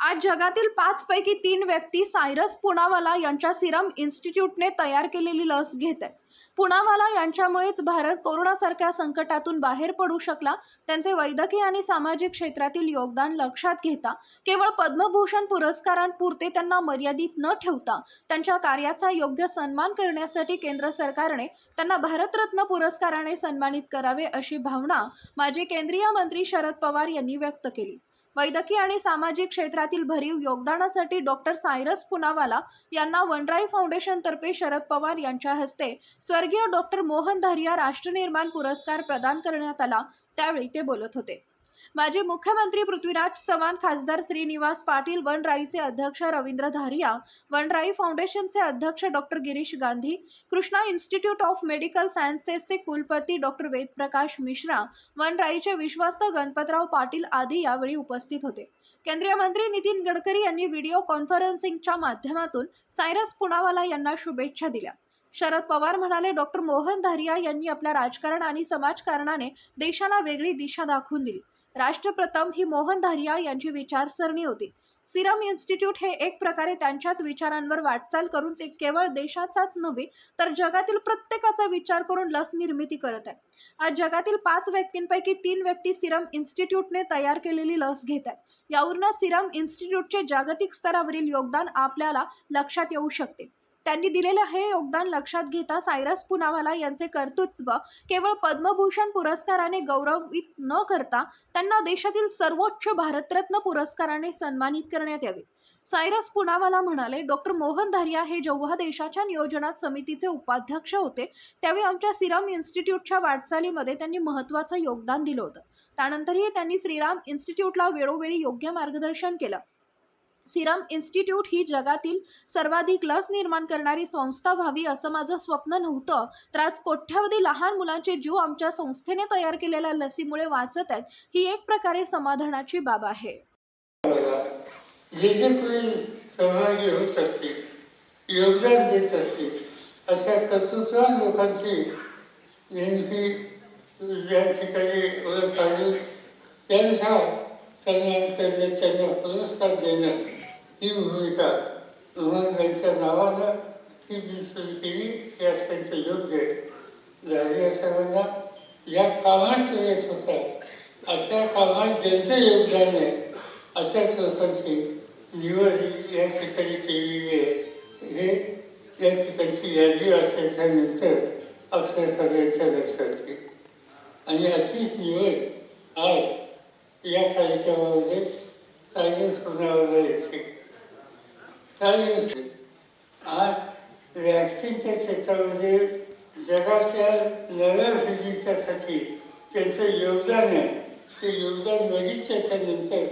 आज जगातील पाच पैकी तीन व्यक्ती सायरस पुनावाला यांच्या सिरम इन्स्टिट्यूटने तयार केलेली लस घेत आहेत. पुनावाला यांच्यामुळेच भारत कोरोनासारख्या संकटातून बाहेर पडू शकला. त्यांचे वैद्यकीय आणि सामाजिक क्षेत्रातील योगदान लक्षात घेता केवळ पद्मभूषण पुरस्कारांपुरते त्यांना मर्यादित न ठेवता त्यांच्या कार्याचा योग्य सन्मान करण्यासाठी केंद्र सरकारने त्यांना भारतरत्न पुरस्काराने सन्मानित करावे अशी भावना माजी केंद्रीय मंत्री शरद पवार यांनी व्यक्त केली. वैद्यकीय आणि सामाजिक क्षेत्रातील भरीव योगदानासाठी डॉक्टर सायरस पुनावाला यांना वनराई फाउंडेशनतर्फे शरद पवार यांच्या हस्ते स्वर्गीय डॉक्टर मोहन धारिया राष्ट्रनिर्माण पुरस्कार प्रदान करण्यात आला. त्यावेळी ते बोलत होते. माजी मुख्यमंत्री पृथ्वीराज चव्हाण खासदार श्रीनिवास पाटील वनराईचे अध्यक्ष रवींद्र धारिया वनराई फाउंडेशनचे अध्यक्ष doctor Girish Gandhi Krishna institute of medical सायन्सेसचे कुलपती डॉक्टर वेदप्रकाश मिश्रा वनराईचे विश्वस्त गणपतराव पाटील आदी यावेळी उपस्थित होते. केंद्रीय मंत्री नितीन गडकरी यांनी व्हिडिओ कॉन्फरन्सिंगच्या माध्यमातून सायरस पुनावाला यांना शुभेच्छा दिल्या. शरद पवार म्हणाले डॉक्टर मोहन धारिया यांनी आपल्या राजकारण आणि समाजकारणाने देशाला वेगळी दिशा दाखवून दिली. राष्ट्रप्रथम ही मोहन धारिया यांची विचारसरणी होती. सिरम इन्स्टिट्यूट हे एक प्रकारे त्यांच्याच विचारांवर वाटचाल करून ते केवळ देशाचाच नव्हे तर जगातील प्रत्येकाचा विचार करून लस निर्मिती करत आहे आज जगातील पाच व्यक्तींपैकी तीन व्यक्ती सिरम इन्स्टिट्यूटने तयार केलेली लस घेत आहेत. यावरून सिरम इन्स्टिट्यूटचे जागतिक स्तरावरील योगदान आपल्याला लक्षात येऊ शकते. त्यांनी दिलेलं हे योगदान लक्षात घेता सायरस पुनावाला यांचे कर्तृत्व केवळ पद्मभूषण पुरस्काराने गौरवित न करता त्यांना देशातील सर्वोच्च भारतरत्न पुरस्काराने सन्मानित करण्यात यावे. सायरस पुनावाला म्हणाले डॉक्टर मोहन धारिया हे जेव्हा देशाच्या नियोजनात समितीचे उपाध्यक्ष होते त्यावेळी आमच्या सिरम इन्स्टिट्यूटच्या वाटचालीमध्ये त्यांनी महत्त्वाचं योगदान दिलं होतं. त्यानंतरही त्यांनी श्रीराम इन्स्टिट्यूटला वेळोवेळी योग्य मार्गदर्शन केलं. सिरम इन्स्टिट्यूट ही जगातील सर्वाधिक लस निर्माण करणारी संस्था व्हावी असं माझं स्वप्न नव्हतं. तर आज कोट्यावधी लहान मुलांचे जीव आमच्या संस्थेने तयार केलेल्या लसीमुळे वाचत आहेत ही एक प्रकारे समाधानाची बाब आहे. जे जे कोणी सहभागी होत असतील योगदान देत असतील अशा कर्तृत्वान लोकांची नेमकी या ठिकाणी ओळख काढून त्यानुसार त्यांना त्यांना पुरस्कार देणं ही भूमिका मोहनबाईच्या नावानं ही जी सुरू केली हे अत्यंत योग्य आहे. राजा साहेबांना या कामात रस होता अशा कामात ज्यांचं योगदान आहे अशाच लोकांची निवड या ठिकाणी केलेली आहे. हे या ठिकाणची यादी असल्याच्यानंतर आपल्या सगळ्यांच्या लक्षात येईल. आणि अशीच निवड आज या कार्यक्रमामध्ये कायदेच होण्यावर येते काय आज व्हॅक्सिनच्या क्षेत्रामध्ये जगाच्या नव्या व्हिजिटसाठी त्यांचं योगदान आहे. ते योगदान बघितल्याच्यानंतर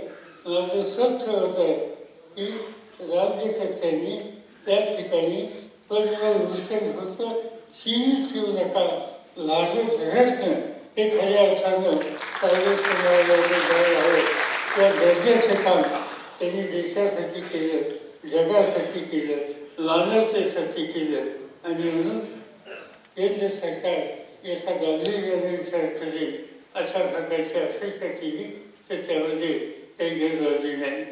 माझं स्वच्छ होत आहे की राज्यकर्त्यांनी त्या ठिकाणी पद्मभूषण होतं सीमित ठेवू नका. माझं रत्न हे खऱ्या अर्थानं काँग्रेस आहे त्या दर्जाचं काम त्यांनी देशासाठी केलं. जगासाठी केलं मानवतेसाठी केलं. आणि म्हणून केंद्र सरकार याचा गांभीर्याने विचार करेल अशा प्रकारची अपेक्षा केली तर त्यामध्ये काही गैरवाजी नाही.